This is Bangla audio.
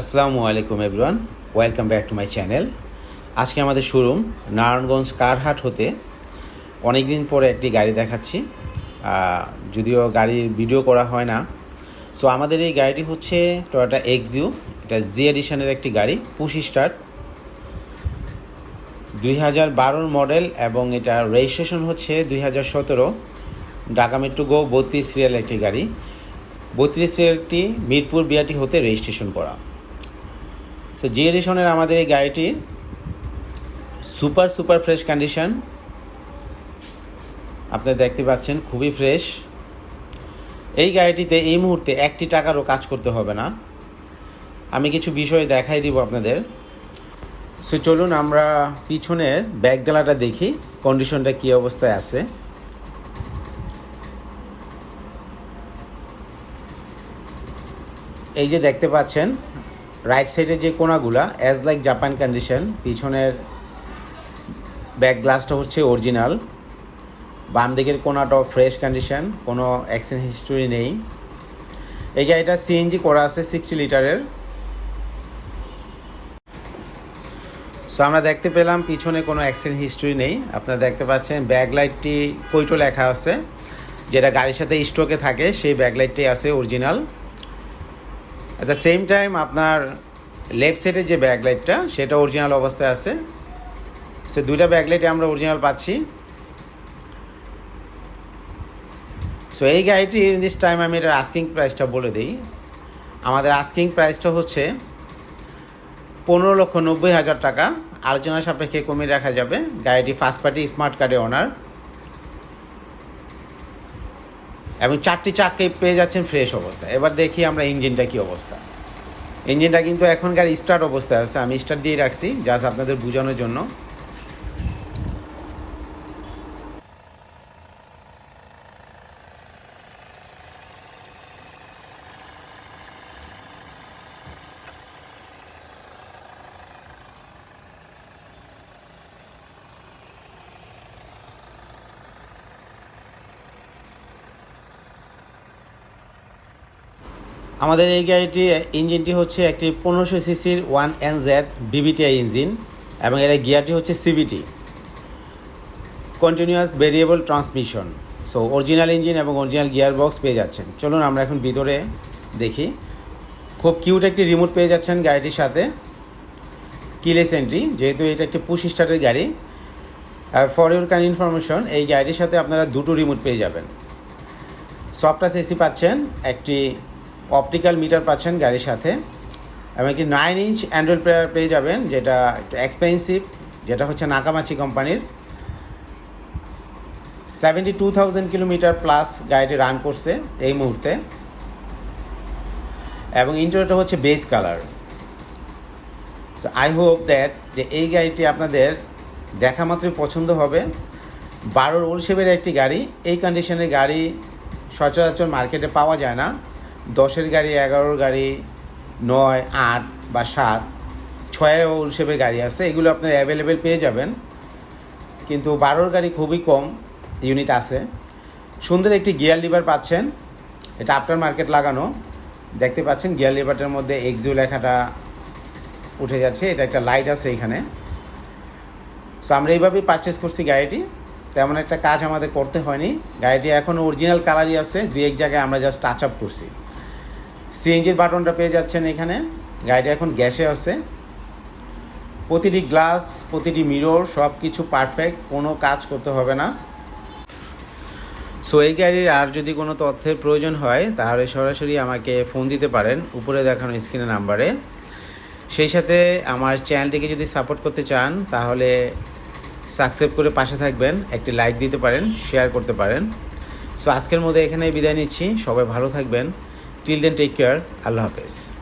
আসসালামু আলাইকুম everyone, welcome back to my channel. আজকে আমাদের শোরুম নারায়ণগঞ্জ কারহাট হতে অনেক দিন পরে একটি গাড়ি দেখাচ্ছি। যদিও গাড়ির ভিডিও করা হয় না। সো আমাদের এই গাড়িটি হচ্ছে টয়োটা এক্সিউ এটা জি এডিশনের একটি গাড়ি, পুশ স্টার দুই হাজার বারোর মডেল এবং এটা রেজিস্ট্রেশন হচ্ছে দুই হাজার সতেরো, ঢাকা মেট্রো গো বত্রিশ সিরিয়াল একটি গাড়ি। বত্রিশ সিরিয়ালটি মিরপুর বিআরটি হতে রেজিস্ট্রেশন করা। তো জি এডিশনের আমাদের এই গাড়িটি সুপার সুপার ফ্রেশ কন্ডিশন। আপনারা দেখতে পাচ্ছেন, খুবই ফ্রেশ। এই গাড়িটিতে এই মুহূর্তে একটি টাকারও কাজ করতে হবে না। আমি কিছু বিষয় দেখাই দিব আপনাদের। সো চলুন আমরা পিছনের ব্যাক ডালাটা দেখি, কন্ডিশনটা কী অবস্থায় আছে। এই যে দেখতে পাচ্ছেন রাইট সাইডের যে কোনাগুলা অ্যাজ লাইক জাপান কন্ডিশন পিছনের ব্যাক গ্লাসটা হচ্ছে অরিজিনাল বাম দিকের কোনাটাও ফ্রেশ কন্ডিশন কোনো অ্যাক্সিডেন্ট হিস্টোরি নেই। এই গাড়িটা সিএনজি করা আছে সিক্সটি লিটারের সো আমরা দেখতে পেলাম পিছনে কোনো অ্যাক্সিডেন্ট হিস্টোরি নেই। আপনারা দেখতে পাচ্ছেন ব্যাক লাইটটি কৈটো লেখা আছে, যেটা গাড়ির সাথে স্টকে থাকে, সেই ব্যাক লাইটটি আছে original at the same time আপনার লেফট সাইডের যে ব্যাকলাইটটা সেটা অরিজিনাল অবস্থায় আছে। সে দুইটা ব্যাকলাইটে আমরা অরিজিনাল পাচ্ছি। সো এই গাড়িটি ইন দিস টাইম আমি এটার আস্কিং প্রাইসটা বলে দিই। আমাদের আস্কিং প্রাইসটা হচ্ছে পনেরো লক্ষ নব্বই হাজার টাকা। আলোচনা সাপেক্ষে কমিয়ে রাখা যাবে। গাড়িটি ফার্স্ট পার্টি স্মার্ট কার্ডে ওনার এবং চারটি চাককে পেয়ে যাচ্ছেন ফ্রেশ অবস্থা এবার দেখি আমরা ইঞ্জিনটা কী অবস্থা। ইঞ্জিনটা কিন্তু এখনকার স্টার্ট অবস্থায় আছে, আমি স্টার্ট দিয়ে রাখছি জাস্ট আপনাদের বোঝানোর জন্য। আমাদের এই গাড়িটি, ইঞ্জিনটি হচ্ছে একটি পনেরোশো সিসির one N Z VVTi engine এবং এর গিয়ারটি হচ্ছে CVT. Continuous variable transmission so original engine এবং অরিজিনাল গিয়ার বক্স পেয়ে যাচ্ছেন। চলুন আমরা এখন ভিতরে দেখি। খুব কিউট একটি রিমোট পেয়ে যাচ্ছেন গাড়িটির সাথে। কিলেস এন্ট্রি যেহেতু এটা একটি পুশ স্টার্টের গাড়ি। ফর ইউর কান ইনফরমেশন এই গাড়িটির সাথে আপনারা দুটো রিমোট পেয়ে যাবেন। সফটাস এসি পাচ্ছেন, একটি অপটিক্যাল মিটার পাচ্ছেন গাড়ির সাথে এমনকি নাইন ইঞ্চ অ্যান্ড্রয়েড প্লেয়ার পেয়ে যাবেন, যেটা একটু এক্সপেন্সিভ যেটা হচ্ছে নাকামাচি কোম্পানির। Seventy two thousand kilometre plus গাড়িটি রান করছে এই মুহূর্তে। এবং ইন্টারটা হচ্ছে base colour so I hope that যে এই গাড়িটি আপনাদের দেখা মাত্রই পছন্দ হবে। বারোর ওল শেপের একটি গাড়ি, এই কন্ডিশনের গাড়ি সচরাচর মার্কেটে পাওয়া যায় না। দশের গাড়ি, এগারোর গাড়ি, নয়, আট বা সাত ছয় ওল শেপের গাড়ি আছে, এগুলো আপনার অ্যাভেলেবেল পেয়ে যাবেন। কিন্তু বারোর গাড়ি খুবই কম ইউনিট আছে। সুন্দর একটি গিয়ার লিভার পাচ্ছেন, এটা আফটার মার্কেট লাগানো। দেখতে পাচ্ছেন গিয়ার লিভারটার মধ্যে এক্সিও লেখাটা উঠে যাচ্ছে, এটা একটা লাইট আছে এখানে। সো আমরা এইভাবেই পারচেস করছি গাড়িটি। তেমন একটা কাজ আমাদের করতে হয়নি। গাড়িটি এখন অরিজিনাল কালারই আছে, দুই এক জায়গায় আমরা জাস্ট টাচ আপ করছি। সিএনজির বাটনটা পেয়ে যাচ্ছেন এখানে। গাড়িটা এখন গ্যাসে আছে। প্রতিটি গ্লাস, প্রতিটি মিরর সব কিছু পারফেক্ট, কোনো কাজ করতে হবে না। সো এই গাড়ির আর যদি কোনো তথ্যের প্রয়োজন হয়, তাহলে সরাসরি আমাকে ফোন দিতে পারেন। উপরে দেখানো স্ক্রিনের নাম্বারে সেই সাথে আমার চ্যানেলটিকে যদি সাপোর্ট করতে চান, তাহলে সাবস্ক্রাইব করে পাশে থাকবেন, একটি লাইক দিতে পারেন শেয়ার করতে পারেন। সো আজকের মধ্যে এখানে বিদায় নিচ্ছি। সবাই ভালো থাকবেন। টিল দেন টেক কেয়ার আল্লাহ হাফেজ।